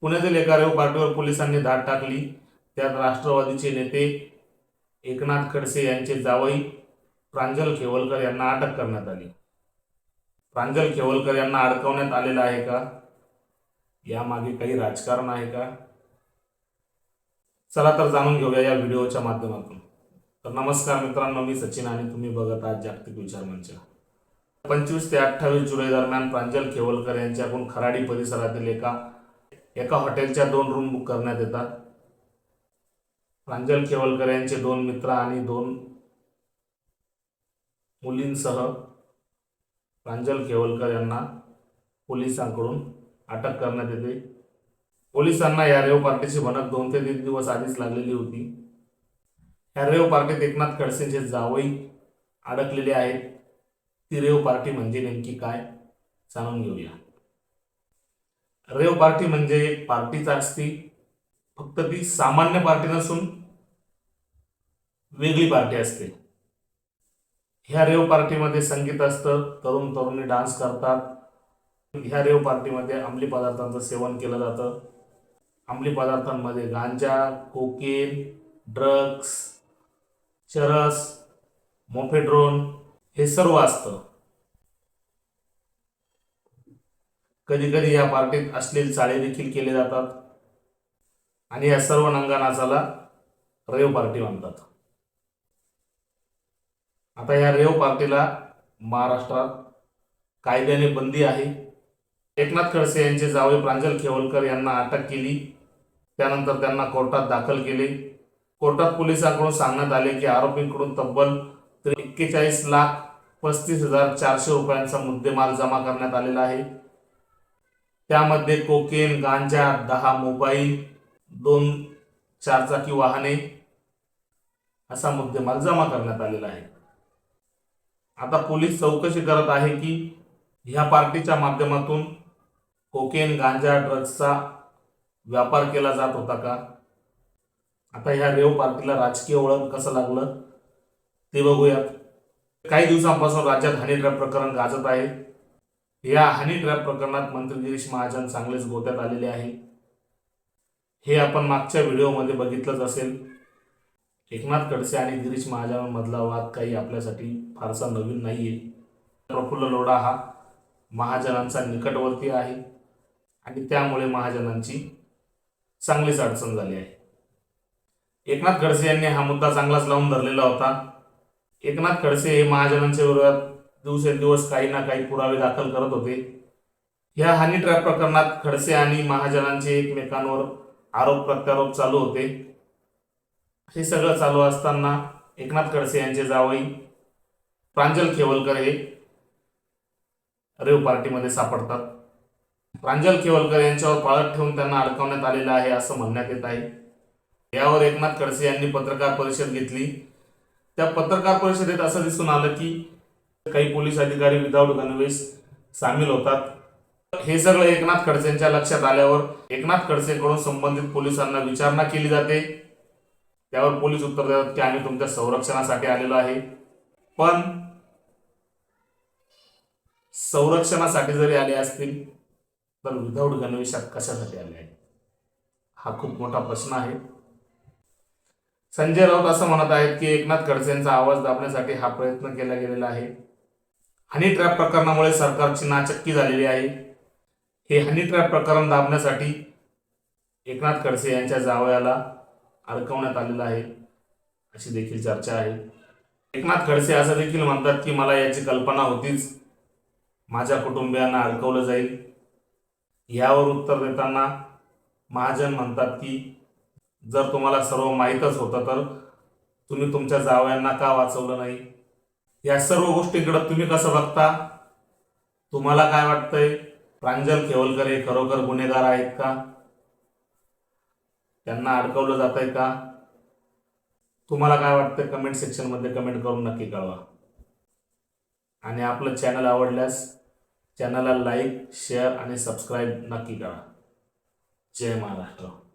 पुण्यातील एका रेव पार्टीवर पोलिसांनी धाड टाकली. त्यात राष्ट्रवादीचे नेते एकनाथ खडसे यांचे जावई प्रांजल खेवलकर यांना अटक करण्यात आली. प्रांजल खेवलकर यांना अडकवण्यात आलेलं आहे का? यामागे काही राजकारण आहे का? चला तर जाणून घेऊया या व्हिडिओच्या माध्यमातून. तर नमस्कार मित्रांनो मी सचिन आणि तुम्ही बघत आहात जागतिक विचार मंच. पंचवीस ते अठ्ठावीस जुलै दरम्यान प्रांजल खेवलकर यांच्याकडून खराडी परिसरातील एका एका हॉटेलच्या दोन रूम बुक करण्यात येतात. प्रांजल खेवलकर यांचे दोन मित्र आणि दोन मुलींसह प्रांजल खेवलकर यांना पोलिसांकडून अटक करण्यात येते. पोलिसांना या रेव पार्टीची भनक दोन ते तीन दिवस आधीच लागलेली होती. या रेव पार्टीत एकनाथ खडसेंचे जावई अडकलेले आहेत. ती रेव पार्टी म्हणजे नेमकी काय? जाणून घेऊया. रेव पार्टी म्हणजे एक पार्टीच असती. फक्त ती सामान्य पार्टी नसून वेगळी पार्टी असते. ह्या रेव पार्टीमध्ये संगीत असतं तरुण तरुणी डान्स करतात. ह्या रेव पार्टीमध्ये अंमली पदार्थांचं सेवन केलं जातं. अंमली पदार्थांमध्ये गांजा कोकेन ड्रग्स चरस मोफेड्रोन हे सर्व असतं. कधी कधी या पार्टीत अश्लील चाळे देखील केले जातात. आणि या सर्व नंगा नाचाला रेव पार्टी म्हणतात. आता या रेव पार्टीला महाराष्ट्रात कायद्याने बंदी आहे. एकनाथ खडसे यांचे जावई प्रांजल खेवलकर यांना अटक केली. त्यानंतर त्यांना कोर्टात दाखल केले. कोर्टात पोलिसांकडून सांगण्यात आले की आरोपींकडून तब्बल एक्केचाळीस लाख पस्तीस हजार चारशे रुपयांचा मुद्देमाल जमा करण्यात आलेला आहे. त्यामध्ये कोकेन गांजा दहा मोबाईल दोन चारचाकी वाहने असा मुद्देमाल जमा करण्यात आलेला आहे. आता पोलीस चौकशी करत आहे की ह्या पार्टीच्या माध्यमातून कोकेन गांजा ड्रग्सचा व्यापार केला जात होता का? आता ह्या रेव पार्टीला राजकीय ओळख कसं लागलं? ते बघूयात. काही दिवसांपासून राज्यात हनी ड्रग प्रकरण गाजत आहे. या हनी ट्रॅप प्रकरणात मंत्री गिरीश महाजन चांगलेच गोत्यात आलेले आहे. हे आपण मागच्या व्हिडिओमध्ये बघितलंच असेल. एकनाथ खडसे आणि गिरीश महाजनांमधला वाद काही आपल्यासाठी फारसा नवीन नाही आहे प्रफुल्ल लोढा हा महाजनांचा निकटवर्ती आहे आणि त्यामुळे महाजनांची चांगलीच अडचण झाली आहे. एकनाथ खडसे यांनी हा मुद्दा चांगलाच लावून धरलेला होता. एकनाथ खडसे हे महाजनांच्या विरोधात दिवसेंदिवस काही ना काही पुरावे दाखल करत होते. ह्या हानी ट्रॅप प्रकरणात खडसे आणि महाजनांचे एकमेकांवर आरोप प्रत्यारोप चालू होते. हे सगळं चालू असताना एकनाथ खडसे यांचे जावई प्रांजल खेवलकर हे रेव पार्टीमध्ये सापडतात. प्रांजल खेवलकर यांच्यावर पाळत ठेवून त्यांना अडकवण्यात आलेलं आहे असं म्हणण्यात येत आहे. यावर एकनाथ खडसे यांनी पत्रकार परिषद घेतली. त्या पत्रकार परिषदेत असं दिसून आलं की काही पोलीस अधिकारी विदाऊट गणवेश सामील होतात. हे सगळं एकनाथ खडसेंच्या लक्षात आल्यावर एकनाथ खडसेकडून संबंधित पोलिसांना विचारणा केली जाते. त्यावर पोलीस उत्तर देतात की आम्ही तुमच्या संरक्षणासाठी आलेलो आहे. पण संरक्षणासाठी जरी आले असतील तर विदाऊट गणवेशात कशासाठी आले आहे हा खूप मोठा प्रश्न आहे. संजय राऊत असं म्हणत आहेत की एकनाथ खडसेंचा आवाज दाबण्यासाठी हा प्रयत्न केला गेलेला आहे. हनी ट्रॅप प्रकरणामुळे सरकारची नाचक्की झालेली आहे. हे हनी ट्रॅप प्रकरण दाबण्यासाठी एकनाथ खडसे यांच्या जावयाला अडकवण्यात आलेलं आहे. अशी देखील चर्चा आहे. एकनाथ खडसे असं देखील म्हणतात की मला याची कल्पना होतीच. माझ्या कुटुंबियांना अडकवलं जाईल. यावर उत्तर देताना महाजन म्हणतात की जर तुम्हाला सर्व माहीतच होतं तर तुम्ही तुमच्या जावयांना का वाचवलं नाही? या सर्व गोष्टींकडे तुम्ही कसं बघता? तुम्हाला काय वाटतंय? प्रांजल खेवलकर हे खरोखर गुन्हेगार आहेत का? त्यांना अडकवलं जात आहे का? तुम्हाला काय वाटतं कमेंट सेक्शनमध्ये कमेंट करून नक्की कळवा. आणि आपलं चॅनल आवडल्यास चॅनलला लाईक शेअर आणि सबस्क्राईब नक्की करा. जय महाराष्ट्र.